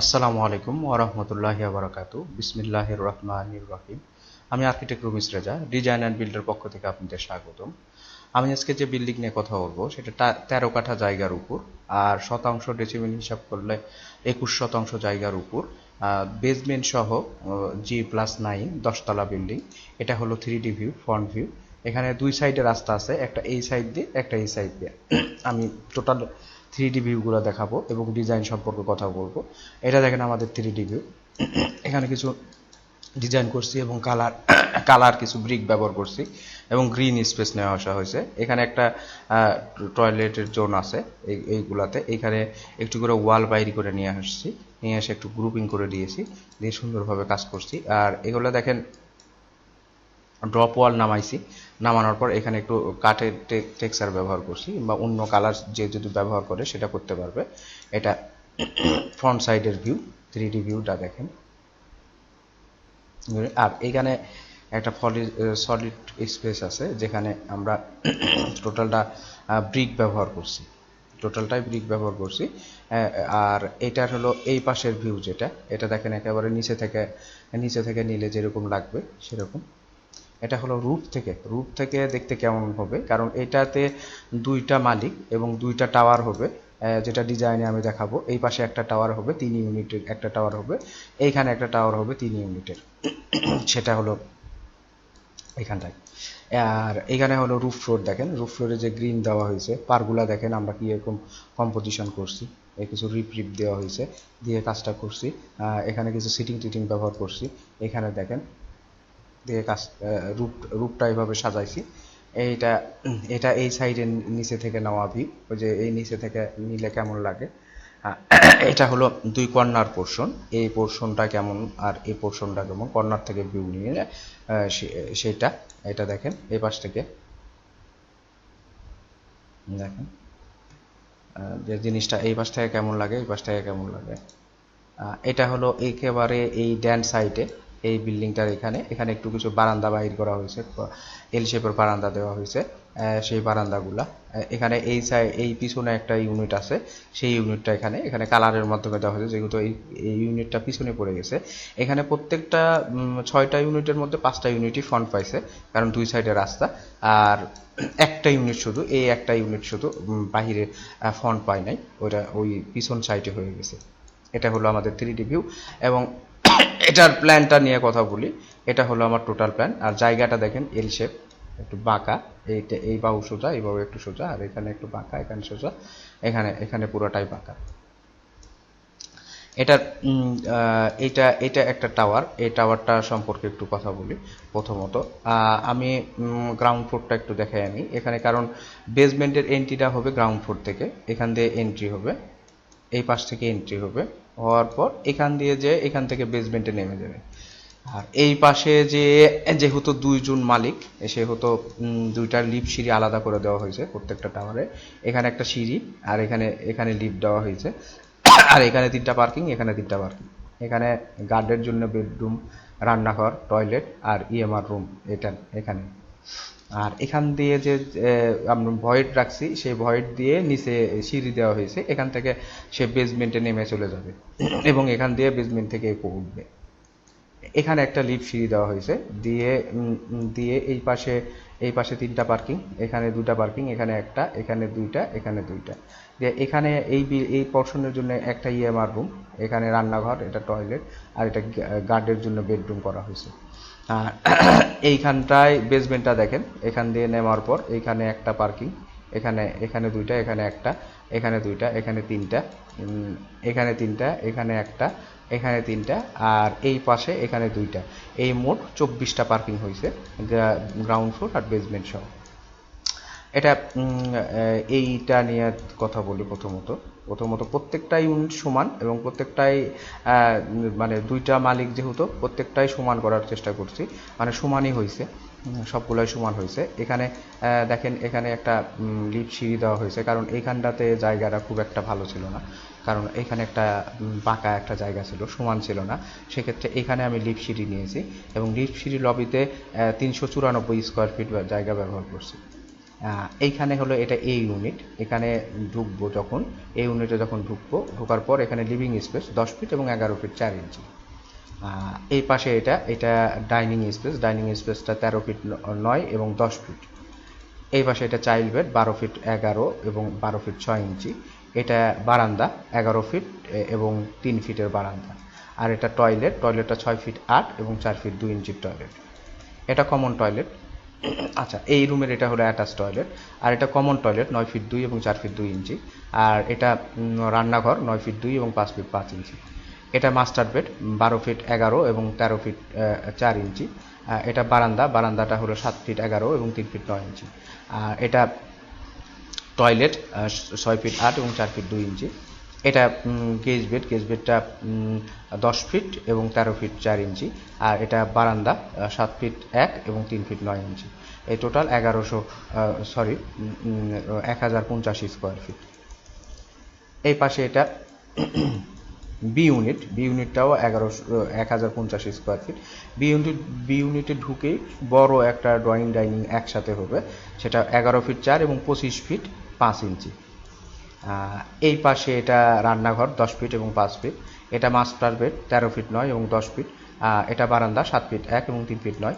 আসসালামু আলাইকুম ওরহমতুল্লাহি বারাকাতু বিসমিল্লাহির রহমানির রহিম। আমি architect Rumis Reza, design and বিল্ডের পক্ষ থেকে আপনাদের স্বাগতম। আমি আজকে যে বিল্ডিং নিয়ে কথা বলব, সেটা তেরো কাঠা জায়গার উপর, আর শতাংশ ডেসিমেল হিসাব করলে একুশ শতাংশ জায়গার উপর। বেসমেন্ট সহ জি প্লাস নাইন দশতলা বিল্ডিং। এটা হলো three D view front view এখানে দুই সাইডে রাস্তা আছে, একটা এই সাইড দিয়ে, একটা এই সাইড দিয়ে। আমি টোটাল থ্রি ডি ভিউগুলো দেখাবো এবং ডিজাইন সম্পর্কে কথা বলব। এটা দেখেন আমাদের থ্রি ডি ভিউ এখানে কিছু ডিজাইন করছি এবং কালার কালার কিছু ব্রিক ব্যবহার করছি এবং গ্রিন স্পেস নেওয়া আসা হয়েছে। এখানে একটা টয়লেটের জোন আছে এই, এইগুলাতে। এখানে একটু করে ওয়াল বাইরি করে নিয়ে আসছি। নিয়ে এসে একটু গ্রুপিং করে দিয়েছি। দিয়ে সুন্দরভাবে কাজ করছি। আর এগুলো দেখেন ড্রপ ওয়াল নামাইছি, নামানোর পর এখানে একটু কাঠের টেক্সচার ব্যবহার করছি বা অন্য কালার যে যদি ব্যবহার করে সেটা করতে পারবে। এটা ফ্রন্ট সাইডের ভিউ থ্রি ডি ভিউটা দেখেন। আর এখানে একটা সলিড স্পেস আছে যেখানে আমরা টোটালটা ব্রিক ব্যবহার করছি। টোটালটাই ব্রিক ব্যবহার করছি। আর এটার হলো এই পাশের ভিউ যেটা, এটা দেখেন একেবারে নিচে থেকে নিচে থেকে নিলে যেরকম লাগবে সেরকম। এটা হলো রুট থেকে। রুট থেকে দেখতে কেমন হবে? কারণ এটাতে দুইটা মালিক এবং দুইটা টাওয়ার হবে যেটা ডিজাইনে আমি দেখাবো। এই পাশে একটা টাওয়ার হবে, তিন ইউনিটের একটা টাওয়ার হবে। এইখানে একটা টাওয়ার হবে, তিন ইউনিটের। সেটা হলো এখানটায়। আর এখানে হলো রুফ ফ্লোর দেখেন। রুফ ফ্লোরে যে গ্রিন দেওয়া হয়েছে, পারগুলা দেখেন আমরা কি এরকম কম্পোজিশন করছি। এই কিছু রিপ রিপ দেওয়া হয়েছে, দিয়ে কাজটা করছি। এখানে কিছু সিটিং টিটিং ব্যবহার করছি। এখানে দেখেন দিয়ে কাজ রূপ, রূপটা এইভাবে সাজাইছি। এইটা, এটা এই সাইডের নিচে থেকে নেওয়া ভি, ওই যে এই নিচে থেকে নিলে কেমন লাগে? এটা হলো দুই কর্নার পোর্শন এই পোর্শনটা কেমন আর এই পোর্শনটা কেমন? কর্নার থেকে ভিউ নিয়ে সেটা, এটা দেখেন, এই পাশ থেকে। দেখেন যে জিনিসটা এই পাশ থেকে কেমন লাগে, এই পাশ থেকে কেমন লাগে। এটা হলো একেবারে এই ড্যান সাইডে এই বিল্ডিংটার এখানে। এখানে একটু কিছু বারান্দা বাহির করা হয়েছে এল শেপের বারান্দা দেওয়া হয়েছে সেই বারান্দাগুলা। এখানে এই সাইড এই পিছনে একটা ইউনিট আছে, সেই ইউনিটটা এখানে। এখানে কালারের মাধ্যমে দেওয়া হয়েছে, যেহেতু এই এই ইউনিটটা পিছনে পড়ে গেছে। এখানে প্রত্যেকটা ছয়টা ইউনিটের মধ্যে পাঁচটা ইউনিটই ফ্রন্ট পাইছে, কারণ দুই সাইডে রাস্তা। আর একটা ইউনিট শুধু, এই একটা ইউনিট শুধু বাহিরে ফ্রন্ট পায় নাই। ওটা ওই পিছন সাইডে হয়ে গেছে। এটা হলো আমাদের থ্রি ডি ভিউ এবং এটার প্ল্যানটা নিয়ে কথা বলি। এটা হলো আমার টোটাল প্ল্যান আর জায়গাটা দেখেন এল শেপ একটু বাঁকা। এইটা এই বাহু সোজা এই বাহু একটু সোজা আর এখানে একটু বাঁকা এখানে সোজা এখানে এখানে পুরোটাই বাঁকা। আহ, এটা এটা একটা টাওয়ার এই টাওয়ারটা সম্পর্কে একটু কথা বলি প্রথমত। আমি গ্রাউন্ড ফ্লোরটা একটু দেখাই আমি। এখানে কারণ বেসমেন্টের এন্ট্রিটা হবে গ্রাউন্ড ফ্লোর থেকে। এখান দিয়ে এন্ট্রি হবে। এই পাশ থেকে এন্ট্রি হবে। হওয়ার পর এখান দিয়ে যে এখান থেকে বেসমেন্টে নেমে যাবে। আর এই পাশে যে, যেহেতু দুইজন মালিক, সেহেতু দুইটা লিফট সিঁড়ি আলাদা করে দেওয়া হয়েছে প্রত্যেকটা টাওয়ারে এখানে একটা সিঁড়ি, আর এখানে এখানে লিফট দেওয়া হয়েছে। আর এখানে তিনটা পার্কিং এখানে তিনটা পার্কিং এখানে গার্ডের জন্য বেডরুম রান্নাঘর টয়লেট আর ইএমআর রুম এটা এখানে। আর এখান দিয়ে যে আমরা ভয়েড রাখছি, সেই ভয়েড দিয়ে নিচে সিঁড়ি দেওয়া হয়েছে, এখান থেকে সে বেসমেন্টে নেমে চলে যাবে এবং এখান দিয়ে বেসমেন্ট থেকে উঠবে। এখানে একটা লিফট সিঁড়ি দেওয়া হয়েছে। দিয়ে দিয়ে এই পাশে এই পাশে তিনটা পার্কিং এখানে দুটা পার্কিং এখানে একটা, এখানে দুইটা এখানে দুইটা। দিয়ে এখানে এই এই পোর্শনের জন্য একটা ইএমআর রুম এখানে রান্নাঘর, এটা টয়লেট আর এটা গার্ডের জন্য বেডরুম করা হয়েছে। আর এইখানটায় বেসমেন্টটা দেখেন, এখান দিয়ে নেওয়ার পর এইখানে একটা পার্কিং এখানে এখানে দুইটা, এখানে একটা, এখানে দুইটা, এখানে তিনটা এখানে তিনটা, এখানে একটা এখানে তিনটা আর এই পাশে এখানে দুইটা। এই মোট চব্বিশটা পার্কিং হয়েছে গ্রাউন্ড ফ্লোর আর বেসমেন্ট সহ। এটা এইটা নিয়ে কথা বলি প্রথমত। প্রথমত প্রত্যেকটা ইউনিট সমান এবং প্রত্যেকটাই মানে দুইটা মালিক যেহেতু, প্রত্যেকটাই সমান করার চেষ্টা করছি। মানে সমানই হয়েছে সবগুলোই সমান হয়েছে এখানে দেখেন এখানে একটা লিফট সিঁড়ি দেওয়া হয়েছে কারণ এইখানটাতে জায়গাটা খুব একটা ভালো ছিল না। কারণ এখানে একটা বাঁকা একটা জায়গা ছিল, সমান ছিল না। সেক্ষেত্রে এখানে আমি লিফট সিঁড়ি নিয়েছি এবং লিফট সিঁড়ি লবিতে তিনশো চুরানব্বই স্কোয়ার ফিট জায়গা ব্যবহার করছি। এইখানে হলো এটা এ ইউনিট এখানে ঢুকবো যখন এই ইউনিটে যখন ঢুকবো, ঢোকার পর এখানে লিভিং স্পেস দশ ফিট এবং এগারো ফিট চার ইঞ্চি এই পাশে এটা এটা ডাইনিং স্পেস ডাইনিং স্পেসটা তেরো ফিট নয় এবং দশ ফিট এই পাশে এটা চাইল্ড বেড বারো ফিট এগারো এবং বারো ফিট ছয় ইঞ্চি এটা বারান্দা, এগারো ফিট এবং তিন ফিটের বারান্দা। আর এটা টয়লেট, টয়লেটটা ছয় ফিট আট এবং চার ফিট দুই ইঞ্চির টয়লেট। এটা কমন টয়লেট আচ্ছা এই রুমের এটা হলো অ্যাটাচ টয়লেট আর এটা কমন টয়লেট নয় ফিট দুই এবং চার ফিট দুই ইঞ্চি। আর এটা রান্নাঘর, নয় ফিট দুই এবং পাঁচ ফিট পাঁচ ইঞ্চি। এটা মাস্টার বেড বারো ফিট এগারো এবং তেরো ফিট চার ইঞ্চি। এটা বারান্দা, বারান্দাটা হলো সাত ফিট এগারো এবং তিন ফিট নয় ইঞ্চি। আর এটা টয়লেট ছয় ফিট আট এবং চার ফিট দুই ইঞ্চি। এটা গেজ বেড গেজ বেডটা দশ ফিট এবং তেরো ফিট চার ইঞ্চি। আর এটা বারান্দা সাত ফিট এক এবং তিন ফিট নয় ইঞ্চি। এই টোটাল এগারোশো সরি এক হাজার পঞ্চাশি স্কোয়ার ফিট এই পাশে এটা বি ইউনিট বি ইউনিটটাও এগারোশো এক হাজার পঞ্চাশি square feet B unit B ইউনিটে ঢুকেই বড় একটা ড্রয়িং ডাইনিং একসাথে হবে। সেটা এগারো ফিট চার এবং পঁচিশ ফিট পাঁচ ইঞ্চি। এই পাশে এটা রান্নাঘর, দশ ফিট এবং পাঁচ ফিট। এটা মাস্টার বেড, তেরো ফিট নয় এবং দশ ফিট। এটা বারান্দা, সাত ফিট এক এবং তিন ফিট নয়।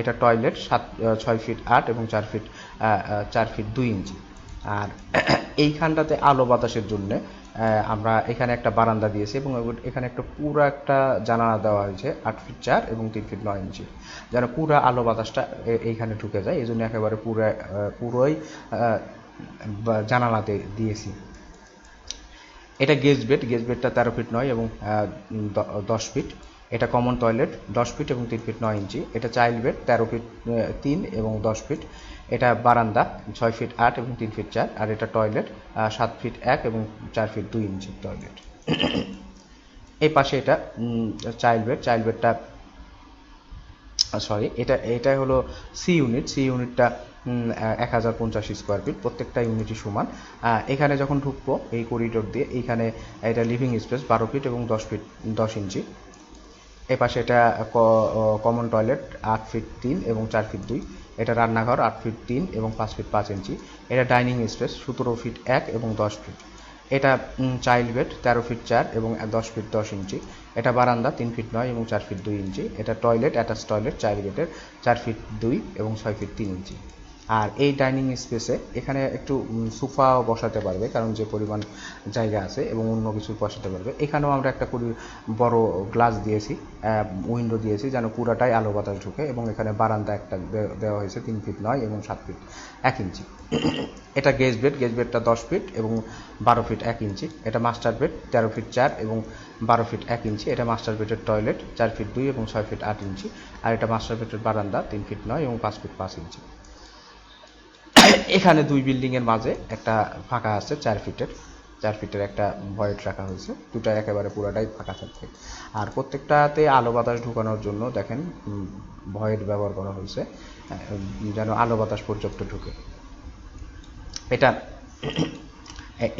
এটা টয়লেট, সাত ছয় ফিট আট এবং চার ফিট চার ফিট দুই ইঞ্চি। আর এইখানটাতে আলো বাতাসের জন্য আমরা এখানে একটা বারান্দা দিয়েছি এবং এখানে একটা পুরো একটা জানালা দেওয়া হয়েছে, আট ফিট চার এবং তিন ফিট নয় ইঞ্চি। যেন পুরো আলো বাতাসটা এইখানে ঢুকে যায়। এই জন্য একেবারে পুরো পুরোই জানালাতে দিয়েছি। এটা গেজ বেড, গেজ বেডটা তেরো ফিট নয় এবং দশ ফিট। এটা কমন টয়লেট, দশ ফিট এবং তিন ফিট নয় ইঞ্চি। এটা চাইল্ড বেড, তেরো ফিট তিন এবং দশ ফিট। এটা বারান্দা, ছয় ফিট আট এবং তিন ফিট চার। আর এটা টয়লেট সাত ফিট এক এবং চার ফিট দুই ইঞ্চি টয়লেট। এই পাশে এটা চাইল্ড বেড। চাইল্ড বেডটা সরি এটা এটা হলো সি ইউনিট সি ইউনিটটা এক হাজার পঞ্চাশ স্কোয়ার ফিট প্রত্যেকটা ইউনিটই সমান। এখানে যখন ঢুকবো এই করিডোর দিয়ে, এইখানে এটা লিভিং স্পেস বারো ফিট এবং দশ ফিট দশ ইঞ্চি। এ পাশে এটা কমন টয়লেট আট ফিট তিন এবং চার ফিট দুই। এটা রান্নাঘর, আট ফিট তিন এবং পাঁচ ফিট পাঁচ ইঞ্চি। এটা ডাইনিং স্পেস সতেরো ফিট এক এবং দশ ফিট এটা চাইল্ড বেড তেরো ফিট চার এবং দশ ফিট দশ ইঞ্চি। এটা বারান্দা, তিন ফিট নয় এবং চার ফিট দুই ইঞ্চি। এটা টয়লেট অ্যাটাচ টয়লেট চাইল্ড বেডের চার ফিট দুই এবং ছয় ফিট তিন ইঞ্চি। আর এই ডাইনিং স্পেসে এখানে একটু সোফাও বসাতে পারবে, কারণ যে পরিমাণ জায়গা আছে এবং অন্য কিছু বসাতে পারবে। এখানেও আমরা একটা খুবই বড় গ্লাস দিয়েছি উইন্ডো দিয়েছি, যেন পুরাটাই আলো বাতাস ঢুকে এবং এখানে বারান্দা একটা দেওয়া হয়েছে, তিন ফিট নয় এবং সাত ফিট এক ইঞ্চি। এটা গেজ বেড, গেজ বেডটা দশ ফিট এবং বারো ফিট এক ইঞ্চি। এটা মাস্টার বেড, তেরো ফিট চার এবং বারো ফিট এক ইঞ্চি। এটা মাস্টার বেডের টয়লেট, চার ফিট দুই এবং ছয় ফিট আট ইঞ্চি। আর এটা মাস্টার বেডের বারান্দা, তিন ফিট নয় এবং পাঁচ ফিট পাঁচ ইঞ্চি। এখানে দুই বিল্ডিং এর মাঝে একটা ফাঁকা আছে, চার ফিটের। চার ফিটের একটা ভয়েড রাখা হয়েছে। দুটা একেবারে পুরাটাই ফাঁকা থাকবে। আর প্রত্যেকটাতে আলো বাতাস ঢুকানোর জন্য দেখেন ভয়েড ব্যবহার করা হয়েছে যেন আলো বাতাস পর্যাপ্ত ঢুকে। এটা,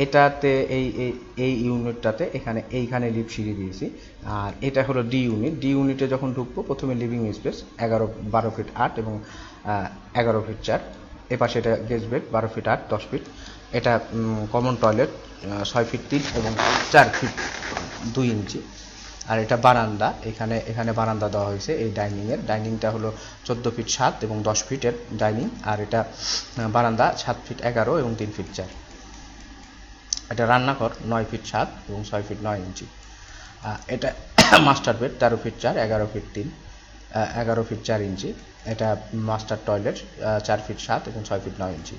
এটাতে এই এই ইউনিটটাতে এখানে, এইখানে লিভ সিঁড়ি দিয়েছি। আর এটা হলো ডি ইউনিট ডি ইউনিটে যখন ঢুকবো, প্রথমে লিভিং স্পেস এগারো, বারো ফিট আট এবং এগারো ফিট চার। এপাশে এটা গেজ বেড বারো ফিট আট, দশ ফিট। এটা কমন টয়লেট ছয় ফিট তিন এবং চার ফিট দুই ইঞ্চি। আর এটা বারান্দা, এখানে এখানে বারান্দা দেওয়া হয়েছে এই ডাইনিংয়ের ডাইনিংটা হলো চোদ্দ ফিট সাত এবং দশ ফিটের ডাইনিং আর এটা বারান্দা সাত ফিট এগারো এবং তিন ফিট চার। এটা রান্নাঘর নয় ফিট সাত এবং ছয় ফিট নয় ইঞ্চি। এটা মাস্টার বেড তেরো ফিট চার, এগারো ফিট তিন। এগারো ফিট চার ইঞ্চি। এটা মাস্টার টয়লেট চার ফিট সাত এবং ছয় ফিট নয় ইঞ্চি।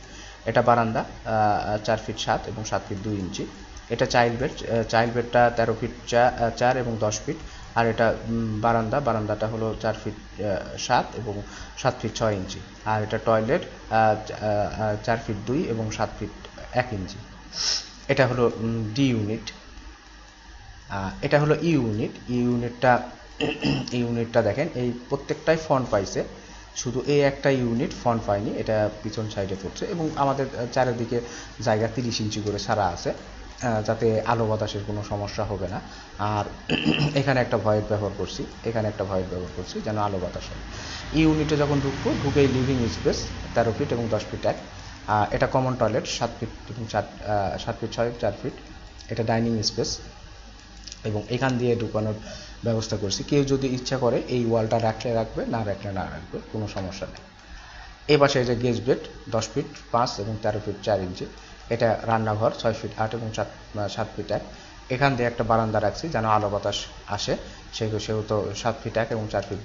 এটা বারান্দা চার ফিট সাত এবং সাত ফিট দুই ইঞ্চি। এটা চাইল্ড বেড চাইল্ড বেডটা তেরো ফিট চার এবং দশ ফিট আর এটা বারান্দা, বারান্দাটা হলো চার ফিট সাত এবং সাত ফিট ছয় ইঞ্চি। আর এটা টয়লেট চার ফিট দুই এবং সাত ফিট এক ইঞ্চি। এটা হলো ডি ইউনিট এটা হলো ই ইউনিট ই ইউনিটটা এই ইউনিটটা দেখেন, এই প্রত্যেকটাই ফন্ট পাইছে, শুধু এই একটা ইউনিট ফন্ট পায়নি এটা পিছন সাইডে পড়ছে এবং আমাদের চারিদিকে জায়গা তিরিশ ইঞ্চি করে ছাড়া আছে যাতে আলো বাতাসের কোনো সমস্যা হবে না। আর এখানে একটা ভয়েড ব্যবহার করছি, এখানে একটা ভয়েড ব্যবহার করছি, যেন আলো বাতাস হয়। ই ইউনিটে যখন ঢুকবো, ঢুকেই লিভিং স্পেস তেরো ফিট এবং দশ ফিট এক। এটা কমন টয়লেট সাত ফিট এবং সাত ফিট ছয় চার ফিট এটা ডাইনিং স্পেস এবং এখান দিয়ে ঢুকানোর ব্যবস্থা করছি। কেউ যদি ইচ্ছা করে এই ওয়ালটা রাখলে রাখবে, না রাখলে না রাখবে, কোনো সমস্যা নেই। এই পাশে যে গেজ বেড, দশ ফিট পাঁচ এবং তেরো ফিট চার ইঞ্চি, এটা রান্নাঘর, ছয় ফিট আট এবং সাত সাত ফিট এক। এখান দিয়ে একটা বারান্দা রাখছি যেন আলো বাতাস আসে সেহেতু সেহেতু সাত ফিট এক এবং চার ফিট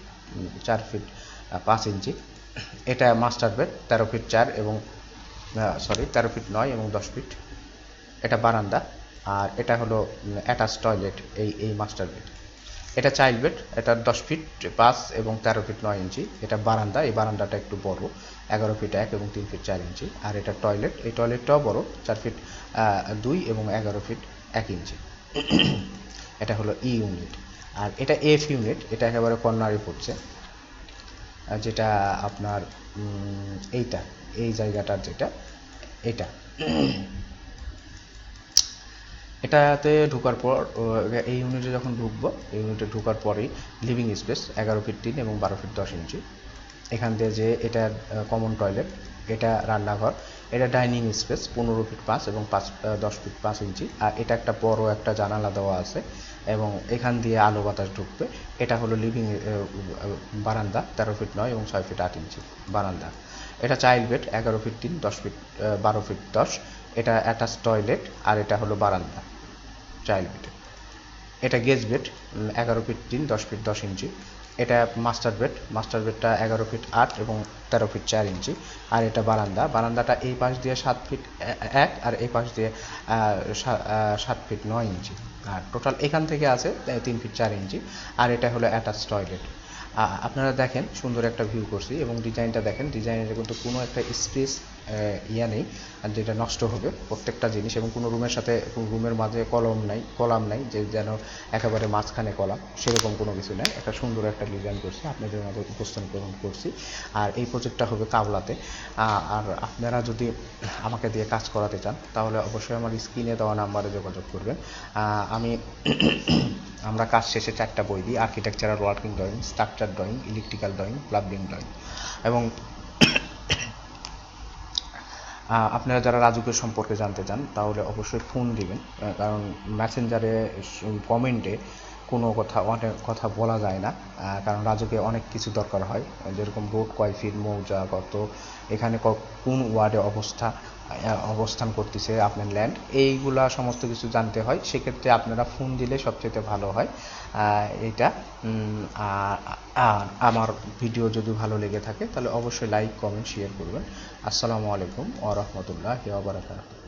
চার ফিট পাঁচ ইঞ্চি। এটা মাস্টার বেড, তেরো ফিট চার এবং সরি তেরো ফিট নয় এবং দশ ফিট। এটা বারান্দা। আর এটা হলো অ্যাটাচ টয়লেট এই এই মাস্টার বেড এটা চাইল্ড বেড এটা দশ ফিট পাঁচ এবং তেরো ফিট নয় ইঞ্চি। এটা বারান্দা, এই বারান্দাটা একটু বড়, এগারো ফিট এক এবং তিন ফিট চার ইঞ্চি। আর এটা টয়লেট এই টয়লেটটাও বড়, চার ফিট দুই এবং এগারো ফিট এক ইঞ্চি। এটা হলো ই ইউনিট আর এটা এফ ইউনিট এটা একেবারে কর্নারে পড়ছে। যেটা আপনার এইটা, এই জায়গাটার যেটা, এটা। এটাতে ঢোকার পর এই ইউনিটে যখন ঢুকবো, এই ইউনিটে ঢোকার পরেই লিভিং স্পেস এগারো ফিট তিন এবং বারো ফিট দশ ইঞ্চি। এখান দিয়ে যে এটা কমন টয়লেট এটা রান্নাঘর, এটা ডাইনিং স্পেস পনেরো ফিট পাঁচ এবং পাঁচ দশ ফিট পাঁচ ইঞ্চি। আর এটা একটা বড় একটা জানালা দেওয়া আছে এবং এখান দিয়ে আলো বাতাস ঢুকবে। এটা হলো লিভিং বারান্দা, তেরো ফিট নয় এবং ছয় ফিট আট ইঞ্চি বারান্দা। এটা চাইল্ড বেড এগারো ফিট তিন, দশ ফিট বারো ফিট দশ। এটা অ্যাটাচ টয়লেট আর এটা হলো বারান্দা। চাইল্ড বেড এটা গেজ বেড এগারো ফিট তিন, দশ ফিট দশ ইঞ্চি। এটা মাস্টার বেড মাস্টার বেডটা এগারো ফিট আট এবং তেরো ফিট চার ইঞ্চি। আর এটা বারান্দা, বারান্দাটা এই পাশ দিয়ে সাত ফিট এক আর এই পাশ দিয়ে সাত ফিট নয় ইঞ্চি। আর টোটাল এখান থেকে আছে তিন ফিট চার ইঞ্চি। আর এটা হলো অ্যাটাচ টয়লেট আপনারা দেখেন, সুন্দর একটা ভিউ করছি এবং ডিজাইনটা দেখেন। ডিজাইনের কিন্তু কোনো একটা স্পেস ইয়া নেই, আর যেটা নষ্ট হবে প্রত্যেকটা জিনিস, এবং কোনো রুমের সাথে রুমের মাঝে কলম নাই, কলাম নাই, যে যেন একেবারে মাঝখানে কলাম, সেরকম কোনো কিছু নাই। একটা সুন্দর একটা ডিজাইন করছি, আপনাদের মাঝে গ্রহণ করছি। আর এই প্রজেক্টটা হবে কাবলাতে। আর আপনারা যদি আমাকে দিয়ে কাজ করাতে চান, তাহলে অবশ্যই আমার স্ক্রিনে দেওয়া নাম্বারে যোগাযোগ করবেন। আমি আমরা কাজ শেষে চারটা বই দিই architectural working drawing structure drawing electrical drawing plumbing drawing এবং আপনারা যারা রাজুকের সম্পর্কে জানতে চান তাহলে অবশ্যই ফোন দিবেন কারণ মেসেঞ্জারে কমেন্টে কোনো কথা, অনেক কথা বলা যায় না কারণ রাজুকে অনেক কিছু দরকার হয়। যেরকম রোড কয় ফিট মৌজা কত এখানে কোন ওয়ার্ডে অবস্থা অবস্থান করতেছে আপনার ল্যান্ড এইগুলা সমস্ত কিছু জানতে হয়। সেক্ষেত্রে আপনারা ফোন দিলে সবচেয়ে ভালো হয় আর আমার ভিডিও যদি ভালো লেগে থাকে, তাহলে অবশ্যই লাইক কমেন্ট শেয়ার করবেন। আসসালামু আলাইকুম ওয়া বারাকাতুহু।